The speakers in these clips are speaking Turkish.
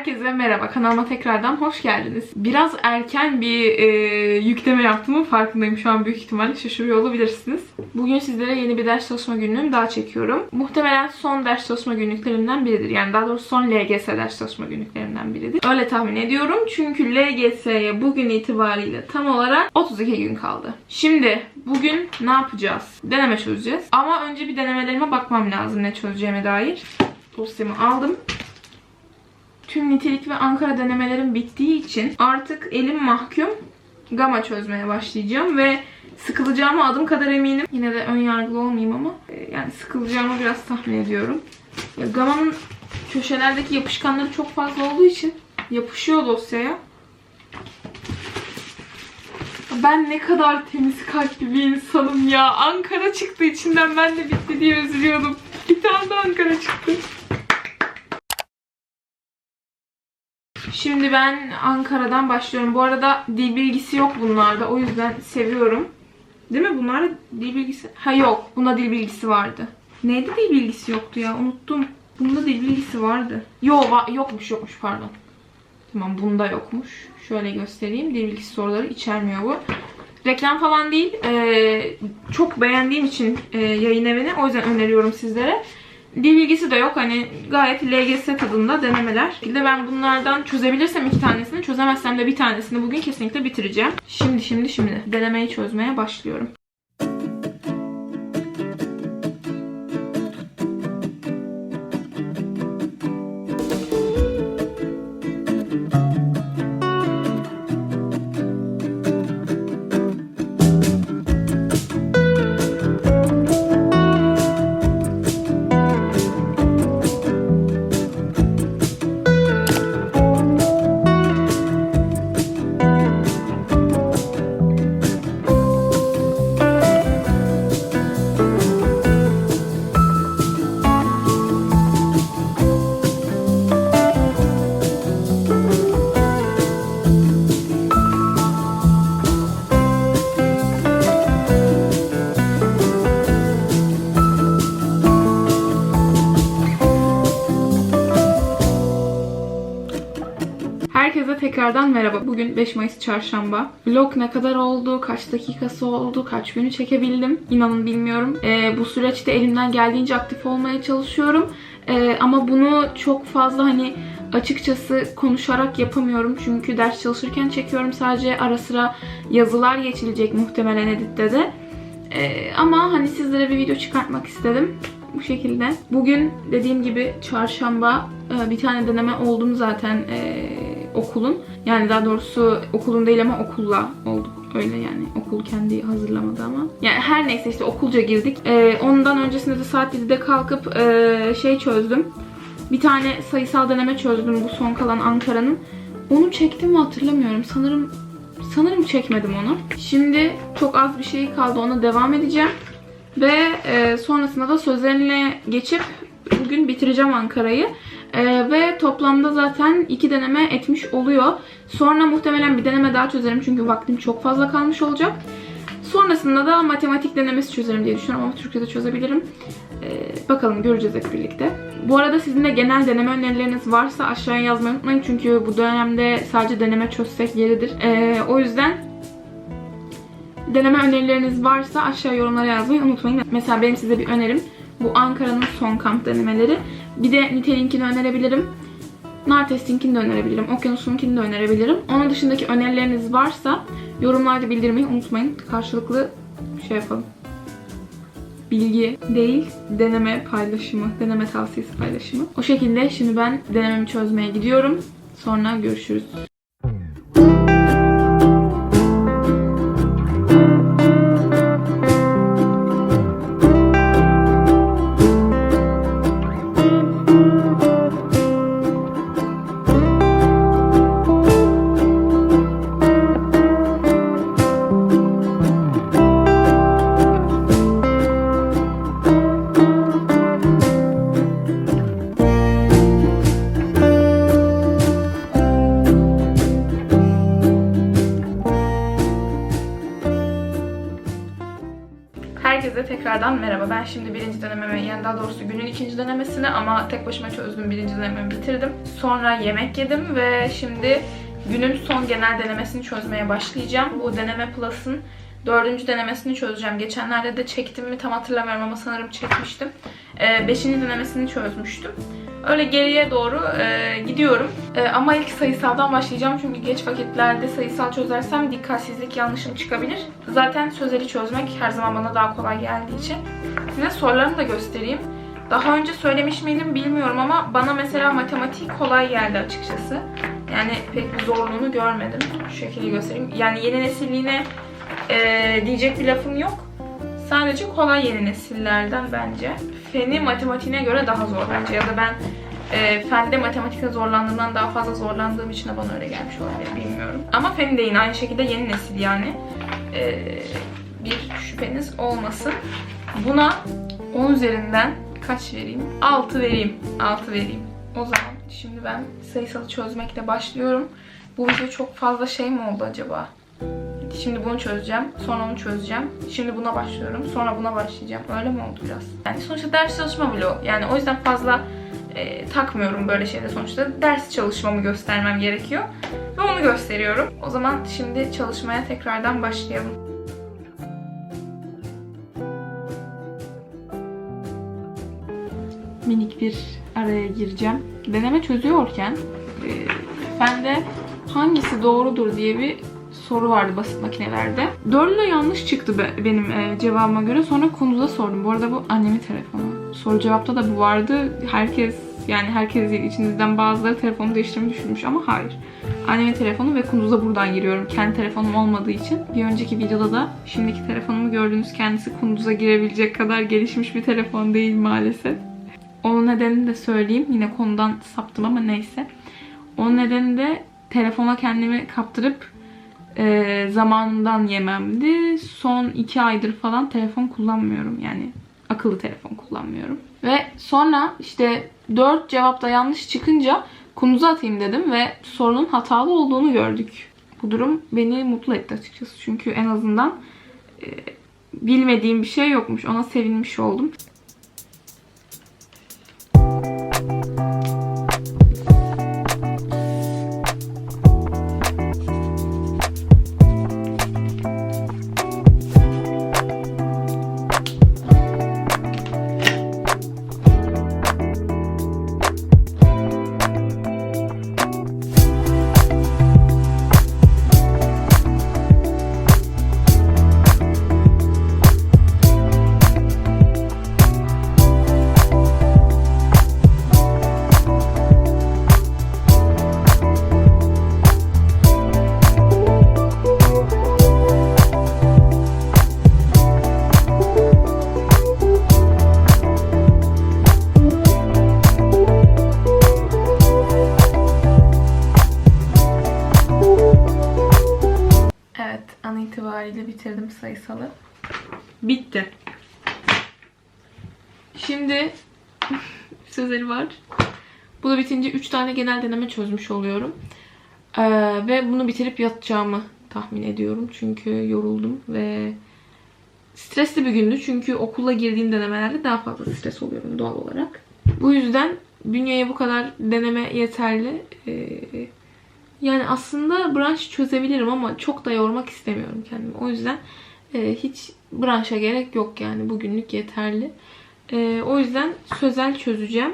Herkese merhaba. Kanalıma tekrardan hoş geldiniz. Biraz erken bir e, yükleme yaptığımın farkındayım. Şu an büyük ihtimalle şaşırıyor olabilirsiniz. Bugün sizlere yeni bir ders çalışma günlüğüm daha çekiyorum. Muhtemelen son ders çalışma günlüklerimden biridir. Yani daha doğrusu son LGS ders çalışma günlüklerinden biridir. Öyle tahmin ediyorum. Çünkü LGS'ye bugün itibariyle tam olarak 32 gün kaldı. Şimdi bugün ne yapacağız? Deneme çözeceğiz. Ama önce bir denemelerime bakmam lazım ne çözeceğime dair. Dosyamı aldım tüm nitelik ve Ankara denemelerim bittiği için artık elim mahkum gama çözmeye başlayacağım ve sıkılacağıma adım kadar eminim. Yine de ön yargılı olmayayım ama e, yani sıkılacağımı biraz tahmin ediyorum. Ya, gamanın köşelerdeki yapışkanları çok fazla olduğu için yapışıyor dosyaya. Ben ne kadar temiz kalpli bir insanım ya. Ankara çıktı içinden ben de bitti diye üzülüyordum. Bir tane de Ankara çıktı. Şimdi ben Ankara'dan başlıyorum. Bu arada dil bilgisi yok bunlarda. O yüzden seviyorum. Değil mi? Bunlarda dil bilgisi... Ha yok. Bunda dil bilgisi vardı. Neydi dil bilgisi yoktu ya? Unuttum. Bunda dil bilgisi vardı. Yo, yokmuş yokmuş pardon. Tamam bunda yokmuş. Şöyle göstereyim. Dil bilgisi soruları içermiyor bu. Reklam falan değil. Ee, çok beğendiğim için e, yayın evini. O yüzden öneriyorum sizlere. Dil bilgisi de yok. Hani gayet LGS tadında denemeler. Bir de ben bunlardan çözebilirsem iki tanesini, çözemezsem de bir tanesini bugün kesinlikle bitireceğim. Şimdi şimdi şimdi denemeyi çözmeye başlıyorum. Herkese tekrardan merhaba. Bugün 5 Mayıs çarşamba. Vlog ne kadar oldu, kaç dakikası oldu, kaç günü çekebildim inanın bilmiyorum. Ee, bu süreçte elimden geldiğince aktif olmaya çalışıyorum. Ee, ama bunu çok fazla hani açıkçası konuşarak yapamıyorum. Çünkü ders çalışırken çekiyorum. Sadece ara sıra yazılar geçilecek muhtemelen editte de. Ee, ama hani sizlere bir video çıkartmak istedim. Bu şekilde. Bugün dediğim gibi çarşamba e, bir tane deneme oldum zaten e, okulun. Yani daha doğrusu okulun değil ama okulla olduk. Öyle yani. Okul kendi hazırlamadı ama. Yani her neyse işte okulca girdik. E, ondan öncesinde de saat 7'de kalkıp e, şey çözdüm. Bir tane sayısal deneme çözdüm bu son kalan Ankara'nın. Onu çektim mi hatırlamıyorum. Sanırım sanırım çekmedim onu. Şimdi çok az bir şey kaldı. Ona devam edeceğim. Ve e, sonrasında da sözlerine geçip bugün bitireceğim Ankara'yı. E, ve toplamda zaten iki deneme etmiş oluyor. Sonra muhtemelen bir deneme daha çözerim çünkü vaktim çok fazla kalmış olacak. Sonrasında da matematik denemesi çözerim diye düşünüyorum ama Türkçe'de çözebilirim. E, bakalım göreceğiz hep birlikte. Bu arada sizin de genel deneme önerileriniz varsa aşağıya yazmayı unutmayın. Çünkü bu dönemde sadece deneme çözsek yeridir. E, o yüzden deneme önerileriniz varsa aşağı yorumlara yazmayı unutmayın. Mesela benim size bir önerim. Bu Ankara'nın son kamp denemeleri. Bir de Nitelinkini önerebilirim. Nartest'inkini de önerebilirim. Okyanus'unkini de önerebilirim. Onun dışındaki önerileriniz varsa yorumlarda bildirmeyi unutmayın. Karşılıklı şey yapalım. Bilgi değil, deneme paylaşımı, deneme tavsiyesi paylaşımı. O şekilde şimdi ben denememi çözmeye gidiyorum. Sonra görüşürüz. Tekrardan merhaba. Ben şimdi birinci denememe, yani daha doğrusu günün ikinci denemesini ama tek başıma çözdüm. Birinci denememi bitirdim. Sonra yemek yedim ve şimdi günün son genel denemesini çözmeye başlayacağım. Bu deneme plus'ın dördüncü denemesini çözeceğim. Geçenlerde de çektim mi tam hatırlamıyorum ama sanırım çekmiştim. Ee, beşinci denemesini çözmüştüm. Öyle geriye doğru e, gidiyorum. E, ama ilk sayısaldan başlayacağım çünkü geç vakitlerde sayısal çözersem dikkatsizlik yanlışım çıkabilir. Zaten sözeli çözmek her zaman bana daha kolay geldiği için. Size sorularımı da göstereyim. Daha önce söylemiş miydim bilmiyorum ama bana mesela matematik kolay geldi açıkçası. Yani pek bir zorluğunu görmedim. Şu şekilde göstereyim. Yani yeni nesilliğine e, diyecek bir lafım yok. Sadece kolay yeni nesillerden bence. Feni matematiğine göre daha zor bence. Ya da ben e, fende matematikte zorlandığımdan daha fazla zorlandığım için de bana öyle gelmiş olabilir bilmiyorum. Ama fen de yine aynı şekilde yeni nesil yani. E, bir şüpheniz olmasın. Buna 10 üzerinden kaç vereyim? 6 vereyim. 6 vereyim. O zaman şimdi ben sayısalı çözmekle başlıyorum. Bu video çok fazla şey mi oldu acaba? Şimdi bunu çözeceğim. Sonra onu çözeceğim. Şimdi buna başlıyorum. Sonra buna başlayacağım. Öyle mi oldu biraz? Yani sonuçta ders çalışma vlogu. Yani o yüzden fazla e, takmıyorum böyle şeyde sonuçta. Ders çalışmamı göstermem gerekiyor. Ve onu gösteriyorum. O zaman şimdi çalışmaya tekrardan başlayalım. Minik bir araya gireceğim. Deneme çözüyorken e, bende hangisi doğrudur diye bir soru vardı basit makinelerde. Dördü de yanlış çıktı be- benim e, cevabıma göre. Sonra konuda sordum. Bu arada bu annemin telefonu. Soru cevapta da bu vardı. Herkes yani herkes değil, içinizden bazıları telefonu değiştirmeyi düşünmüş ama hayır. Annemin telefonu ve Kunduz'a buradan giriyorum. Kendi telefonum olmadığı için. Bir önceki videoda da şimdiki telefonumu gördüğünüz kendisi Kunduz'a girebilecek kadar gelişmiş bir telefon değil maalesef. Onun nedenini de söyleyeyim. Yine konudan saptım ama neyse. Onun nedeni de telefona kendimi kaptırıp e, zamanından yememdi. Son iki aydır falan telefon kullanmıyorum. Yani akıllı telefon kullanmıyorum. Ve sonra işte dört cevapta yanlış çıkınca kunduz atayım dedim ve sorunun hatalı olduğunu gördük. Bu durum beni mutlu etti açıkçası. Çünkü en azından e, bilmediğim bir şey yokmuş. Ona sevinmiş oldum. Sayısalı. Bitti. Şimdi sözleri var. Bu da bitince 3 tane genel deneme çözmüş oluyorum. Ee, ve bunu bitirip yatacağımı tahmin ediyorum. Çünkü yoruldum ve stresli bir gündü. Çünkü okula girdiğim denemelerde daha fazla stres oluyorum doğal olarak. Bu yüzden bünyeye bu kadar deneme yeterli. Ee, yani aslında branş çözebilirim ama çok da yormak istemiyorum kendimi. O yüzden e, hiç branşa gerek yok yani bugünlük yeterli. E, o yüzden sözel çözeceğim.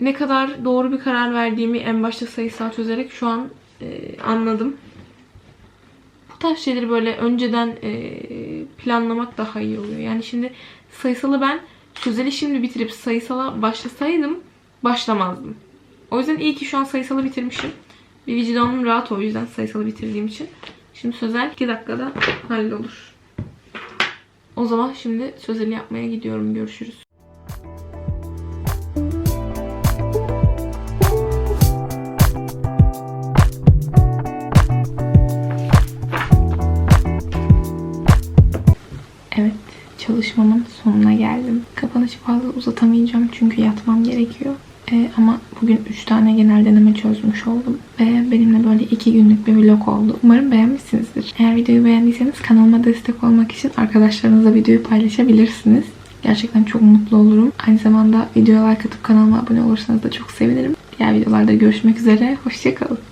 Ne kadar doğru bir karar verdiğimi en başta sayısal çözerek şu an e, anladım. Bu tarz şeyleri böyle önceden e, planlamak daha iyi oluyor. Yani şimdi sayısalı ben sözeli şimdi bitirip sayısala başlasaydım başlamazdım. O yüzden iyi ki şu an sayısalı bitirmişim. Bir vicdanım rahat o yüzden sayısalı bitirdiğim için. Şimdi sözel 2 dakikada hallolur. O zaman şimdi sözeli yapmaya gidiyorum. Görüşürüz. Evet, çalışmamın sonuna geldim. Kapanışı fazla uzatamayacağım çünkü. Ee, ama bugün 3 tane genel deneme çözmüş oldum. Ve benimle böyle 2 günlük bir vlog oldu. Umarım beğenmişsinizdir. Eğer videoyu beğendiyseniz kanalıma destek olmak için arkadaşlarınızla videoyu paylaşabilirsiniz. gerçekten çok mutlu olurum. Aynı zamanda videoya like atıp kanalıma abone olursanız da çok sevinirim. Diğer videolarda görüşmek üzere. Hoşçakalın.